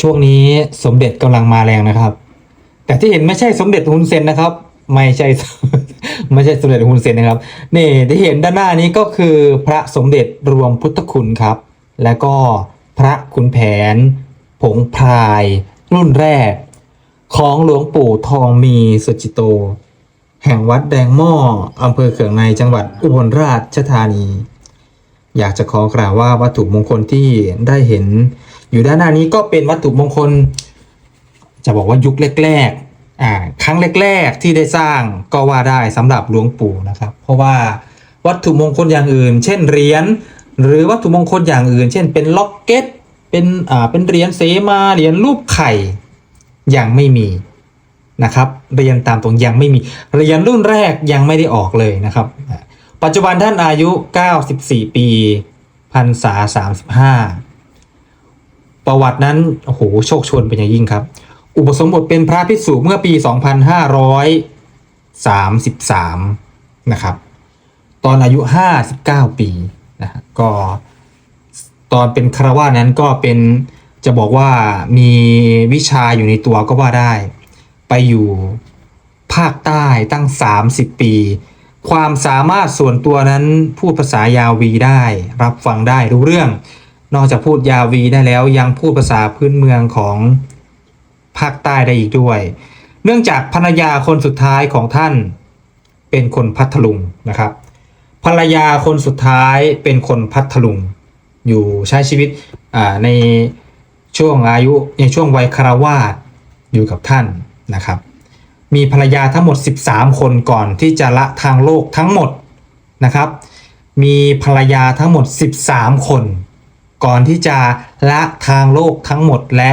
ช่วงนี้สมเด็จกำลังมาแรงนะครับ แต่ที่เห็นไม่ใช่สมเด็จฮุนเซนนะครับ ไม่ใช่ไม่ใช่สมเด็จฮุนเซนนะครับ นี่ที่เห็นด้านหน้านี้ก็คือพระสมเด็จรวมพุทธคุณครับ แล้วก็พระขุนแผน ผงพราย รุ่นแรก ของหลวงปู่ทองมีสุจิโต แห่งวัดแดงหม้ออำเภอเขืองในจังหวัดอุบลราชธานี อยากจะขอกล่าวว่าวัตถุมงคลที่ได้เห็น อยู่ด้านหน้านี้ก็เป็นวัตถุมงคล จะบอกว่ายุคแรกๆอ่าครั้งแรกๆที่ได้สร้างก็ว่าได้สำหรับหลวงปู่นะครับ เพราะว่าวัตถุมงคลอย่างอื่น เช่นเหรียญหรือวัตถุมงคลอย่างอื่น เช่น เป็นล็อกเก็ตเป็นอ่าเป็นเหรียญเสมาเหรียญรูปไข่ยังไม่มีนะครับเรียนตามตรงยังไม่มีเหรียญรุ่นแรกยังไม่ได้ออกเลยนะครับ ปัจจุบันท่านอายุ 94 ปีพรรษา35 ประวัตินั้นโอ้โหโชคชวนเป็นอย่างยิ่งครับ อุปสมบทเป็นพระภิกษุเมื่อปี 2533 นะครับ ตอนอายุ 59 ปีนะก็ตอนเป็นคารวานั้นก็เป็นจะบอกว่ามีวิชาอยู่ในตัวก็ว่าได้ ไปอยู่ภาคใต้ตั้ง 30 ปี ความสามารถส่วนตัวนั้นพูดภาษายาวีได้ รับฟังได้รู้เรื่อง นอกจากพูดยาวีได้แล้วยังพูดภาษาพื้นเมืองของภาคใต้ได้อีกด้วย เนื่องจากภรรยาคนสุดท้ายของท่านเป็นคนพัทลุงนะครับ ภรรยาคนสุดท้ายเป็นคนพัทลุง อยู่ใช้ชีวิตในช่วงอายุในช่วงวัยคารวาสอยู่กับท่านนะครับ มีภรรยาทั้งหมด 13 คนก่อนที่จะละทางโลกทั้งหมดนะครับ มีภรรยาทั้งหมด 13 คน ก่อนที่จะละทางโลกทั้งหมดและ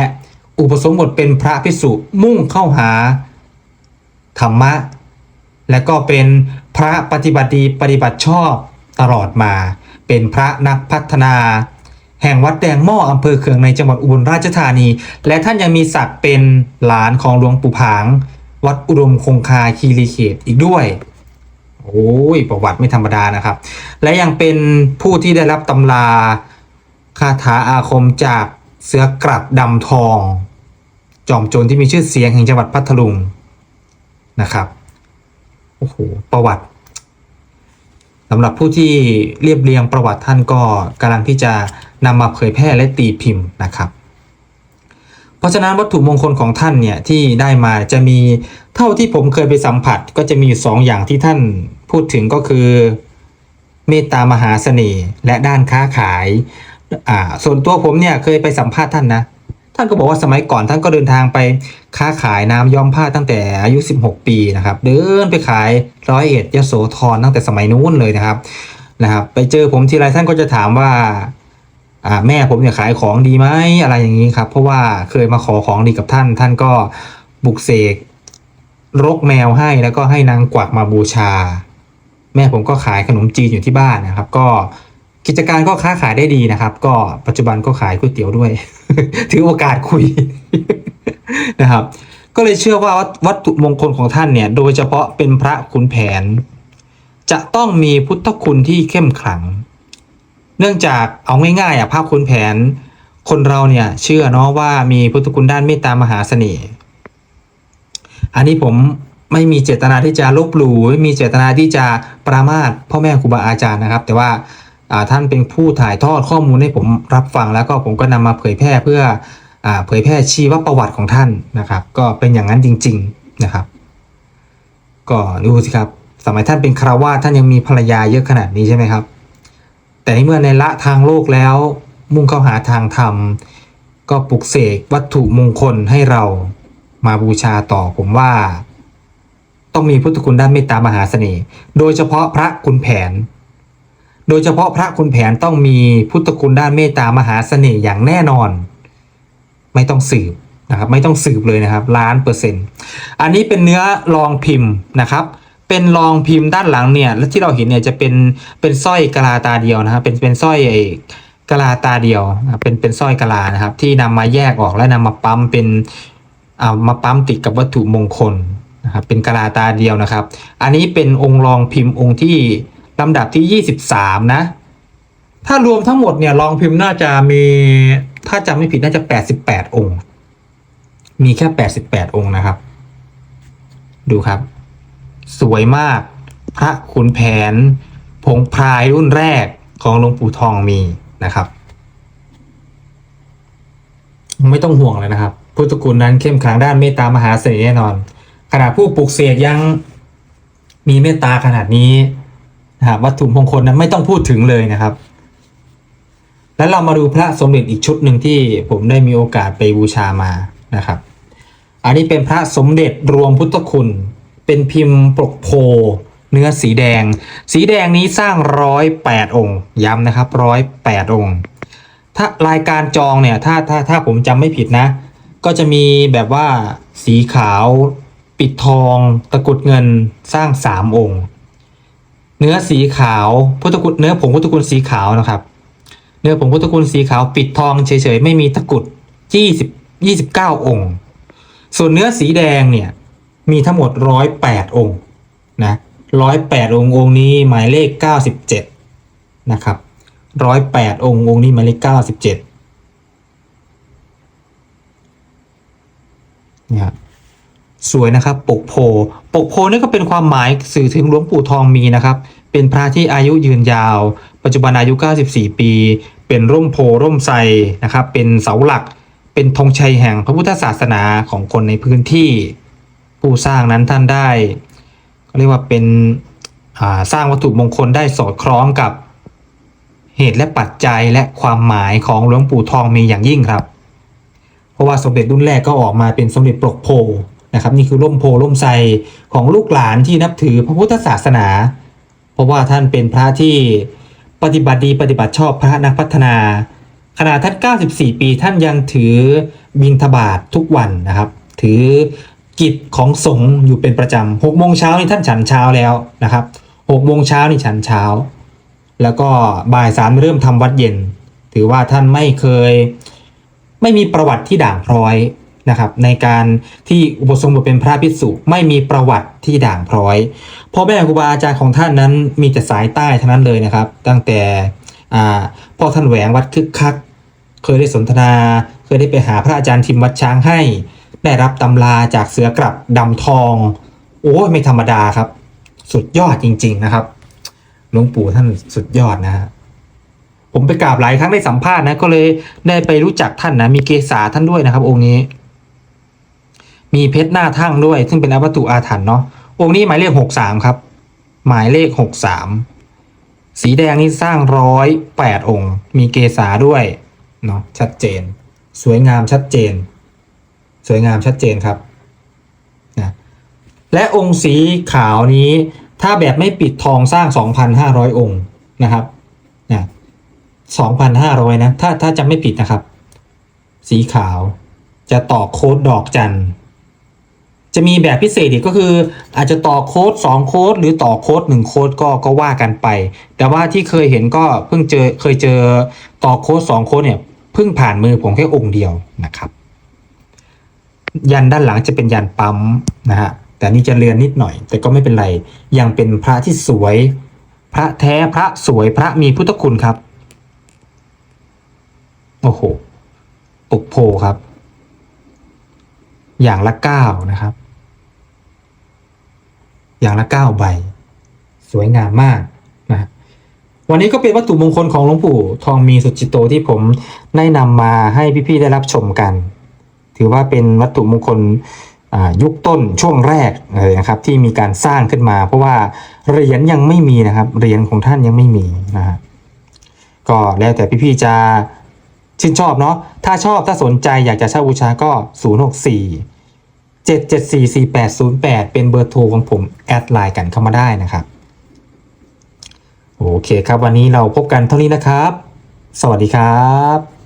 อุปสมบทเป็นพระภิกษุมุ่งเข้าหา ธรรมะ และก็เป็นพระปฏิบัติดีปฏิบัติชอบตลอดมา เป็นพระนักพัฒนา แห่งวัดแดงหม้ออำเภอเขืองในจังหวัดอุบลราชธานี และท่านยังมีศักดิ์เป็นหลานของหลวงปู่ผาง วัดอุดมคงคาคีรีเขตอีกด้วยโอ้ยประวัติไม่ธรรมดานะครับ และยังเป็นผู้ที่ได้รับตำรา คาถาอาคมจากเสือกลับดำทอง จอมโจรที่มีชื่อเสียงแห่งจังหวัดพัทลุงนะครับโอ้โหประวัติสำหรับผู้ที่เรียบเรียงประวัติท่านก็กำลังที่จะนำมาเผยแพร่และตีพิมพ์นะครับ เพราะฉะนั้นวัตถุมงคลของท่านเนี่ยที่ได้มาจะมีเท่าที่ผมเคยไปสัมผัส ก็จะมีอยู่สองอย่างที่ท่านพูดถึงก็คือ เมตตามหาเสน่ห์และด้านค้าขาย อ่า ส่วนตัวผมเนี่ยเคยไปสัมภาษณ์ท่านนะ ท่านก็บอกว่าสมัยก่อนท่านก็เดินทางไปค้าขายน้ำย้อมผ้าตั้งแต่อายุ 16 ปีนะครับ เดินไปขายร้อยเอ็ดยโสธรตั้งแต่สมัยนู้นเลยนะครับนะครับ ไปเจอผมทีไรท่านก็จะถามว่าอ่าแม่ผมเนี่ยขายของดีไหมอะไรอย่างนี้ครับ เพราะว่าเคยมาขอของดีกับท่าน ท่านก็บุกเสกรกแมวให้แล้วก็ให้นางกวักมาบูชา แม่ผมก็ขายขนมจีนอยู่ที่บ้านนะครับ ก็ กิจการก็ค้าขายได้ดีนะครับ ก็ปัจจุบันก็ขายก๋วยเตี๋ยวด้วย ถือโอกาสคุยนะครับ ก็เลยเชื่อว่าวัตถุมงคลของท่านเนี่ย โดยเฉพาะเป็นพระขุนแผน จะต้องมีพุทธคุณที่เข้มขลัง เนื่องจากเอาง่ายๆอะพระขุนแผน คนเราเนี่ยเชื่อเนาะว่ามีพุทธคุณด้านเมตตามหาเสน่ห์อันนี้ผมไม่มีเจตนาที่จะลบหลู่ไม่มีเจตนาที่จะปรามาสพ่อแม่ครูบาอาจารย์นะครับ แต่ว่า ท่านเป็นผู้ถ่ายทอดข้อมูลให้ผมรับฟังแล้วก็ผมก็นำมาเผยแพร่เพื่ออเผยแพร่ชีวประวัติของท่านนะครับ ก็เป็นอย่างนั้นจริง ๆนะครับ ก็ดูสิครับ สมัยท่านเป็นคารวาท่านยังมีภรรยาเยอะขนาดนี้ใช่ไหมครับ แต่ในเมื่อในละทางโลกแล้ว มุ่งเข้าหาทางธรรม ก็ปลุกเสกวัตถุมงคลให้เรามาบูชาต่อผมว่า ต้องมีพุทธคุณด้านเมตตามหาเสน่ห์โดยเฉพาะพระคุณแผน โดยเฉพาะพระคุณแผนต้องมีพุทธคุณด้านเมตตามหาเสน่ห์อย่างแน่นอน ไม่ต้องสืบนะครับไม่ต้องสืบเลยนะครับล้านเปอร์เซ็นต์อันนี้เป็นเนื้อรองพิมพ์นะครับ เป็นรองพิมพ์ด้านหลังเนี่ยและที่เราเห็นเนี่ยจะเป็นเป็นสร้อยกะลาตาเดียวนะครับเป็นเป็นสร้อยไอ้กะลาตาเดียวนะครับเป็นเป็นสร้อยกะลานะครับ ที่นำมาแยกออกและนำมาปั๊มเป็นเอามาปั๊มติดกับวัตถุมงคลนะครับเป็นกะลาตาเดียวนะครับ อันนี้เป็นองค์รองพิมพ์องค์ที่ ลำดับที่ 23 นะ ถ้ารวมทั้งหมดเนี่ยรองพิมพ์น่าจะมี ถ้าจำไม่ผิดน่าจะ 88 องค์ มีแค่ 88 องค์นะครับ ดูครับ สวยมาก พระขุนแผน ผงพรายรุ่นแรกของหลวงปู่ทองมีนะครับ ไม่ต้องห่วงเลยนะครับ พุทธคุณนั้นเข้มขลังด้านเมตตามหาเสน่ห์แน่นอน ขณะผู้ปลูกเสกยังมีเมตตาขนาดนี้ นะครับวัตถุมงคลนั้นไม่ต้องพูดถึงเลยนะครับ แล้วเรามาดูพระสมเด็จอีกชุดหนึ่งที่ผมได้มีโอกาสไปบูชามานะครับ อันนี้เป็นพระสมเด็จรวมพุทธคุณ เป็นพิมพ์ปกโพเนื้อสีแดง สีแดงนี้สร้างร้อยแปดองค์ย้ำนะครับร้อยแปดองค์ ถ้ารายการจองเนี่ยถ้าถ้าถ้าผมจำไม่ผิดนะ ก็จะมีแบบว่าสีขาว ปิดทอง ตะกุดเงินสร้างสามองค์ เนื้อสีขาวพุทธคุณเนื้อผงพุทธคุณสีขาวนะครับ เนื้อผงพุทธคุณสีขาวปิดทองเฉยๆไม่มีตะกุดยี่สิบยี่สิบเก้าองค์ ส่วนเนื้อสีแดงเนี่ยมีทั้งหมดร้อยแปดองค์นะร้อยแปดองค์องค์นี้หมายเลขเก้าสิบเจ็ดนะครับร้อยแปดองค์องค์นี้หมายเลขเก้าสิบเจ็ดเนี่ย สวยนะครับ ปกโพ ปกโพนี่ก็เป็นความหมายสื่อถึงหลวงปู่ทองมีนะครับ เป็นพระที่อายุยืนยาว ปัจจุบันอายุ 94 ปี เป็นร่มโพร่มไทรนะครับ เป็นเสาหลัก เป็นธงชัยแห่งพระพุทธศาสนาของคนในพื้นที่ ผู้สร้างนั้นท่านได้ก็เรียกว่าเป็นสร้างวัตถุมงคลได้สอดคล้องกับเหตุและปัจจัยและความหมายของหลวงปู่ทองมีอย่างยิ่งครับ เพราะว่าสมเด็จรุ่นแรกก็ออกมาเป็นสมเด็จปลกโพ นะครับนี่คือร่มโพร่มไทรของลูกหลานที่นับถือพระพุทธศาสนา เพราะว่าท่านเป็นพระที่ปฏิบัติดีปฏิบัติชอบพระนักพัฒนาขณะท่าน 94 ปีท่านยังถือบิณฑบาตททุกวันนะครับ ถือกิจของสงฆ์อยู่เป็นประจำ6โมงเช้านี่ท่านฉันเช้าแล้วนะครับ6โมงเช้านี่ฉันเช้า แล้วก็บ่ายสามเริ่มทำวัดเย็น ถือว่าท่านไม่เคยไม่มีประวัติที่ด่างพร้อย นะครับในการที่อุปสมบทเป็นพระภิกษุไม่มีประวัติที่ด่างพร้อยพ่อแม่ครูบาอาจารย์ของท่านนั้นมีแต่สายใต้ทั้งนั้นเลยนะครับ ตั้งแต่พ่อท่านแหวงวัดคึกคัก เคยได้สนทนา เคยได้ไปหาพระอาจารย์ทิมวัดช้างให้ ได้รับตำราจากเสือกลับดำทอง โอ้ไม่ธรรมดาครับ สุดยอดจริง ๆนะครับหลวงปู่ท่านสุดยอดนะฮะผมไปกราบหลายครั้งได้สัมภาษณ์นะก็เลยได้ไปรู้จักท่านนะมีเกษาท่านด้วยนะครับ องค์นี้ มีเพชรหน้าทั่งด้วย ซึ่งเป็นวัตถุอาถรรพ์เนาะองค์นี้หมายเลขหกสามครับ หมายเลขหกสามสีแดงนี่สร้างร้อยแปดองค์ มีเกษาด้วยเนาะชัดเจน สวยงามชัดเจน สวยงามชัดเจนครับนะและองค์สีขาวนี้ถ้าแบบไม่ปิดทองสร้าง 2,500 องค์นะครับนะ2,500 นะ ถ้าถ้าจะไม่ผิดนะครับ สีขาวจะต่อโค้ดดอกจันทร์ จะมีแบบพิเศษอีกก็คือ อาจจะต่อโค้ด2โค้ดหรือต่อโค้ด1โค้ดก็ก็ว่ากันไป แต่ว่าที่เคยเห็นก็เพิ่งเจอเคยเจอต่อโค้ด2โค้ดเนี่ยเพิ่งผ่านมือผมแค่องค์เดียวนะครับ ยันด้านหลังจะเป็นยันปั๊มนะฮะแต่นี่จะเลือนนิดหน่อย แต่ก็ไม่เป็นไรยังเป็นพระที่สวย พระแท้พระสวยพระมีพุทธคุณครับโอ้โหปกโพครับ อย่างละเก้านะครับ อย่างละเก้าใบ สวยงามมากนะวันนี้ก็เป็นวัตถุมงคลของหลวงปู่ทองมีสุจิโตที่ผมได้นำมาให้พี่ๆได้รับชมกัน ถือว่าเป็นวัตถุมงคลยุคต้นช่วงแรกเลยนะครับที่มีการสร้างขึ้นมา เพราะว่าเหรียญยังไม่มีนะครับเหรียญของท่านยังไม่มีนะฮะก็แล้วแต่พี่ๆจะชื่นชอบเนาะถ้าชอบถ้าสนใจอยากจะเช่าบูชาก็ 064 7744808 เป็นเบอร์โทรของผมแอดไลน์กันเข้ามาได้นะครับ โอเคครับวันนี้เราพบกันเท่านี้นะครับ สวัสดีครับ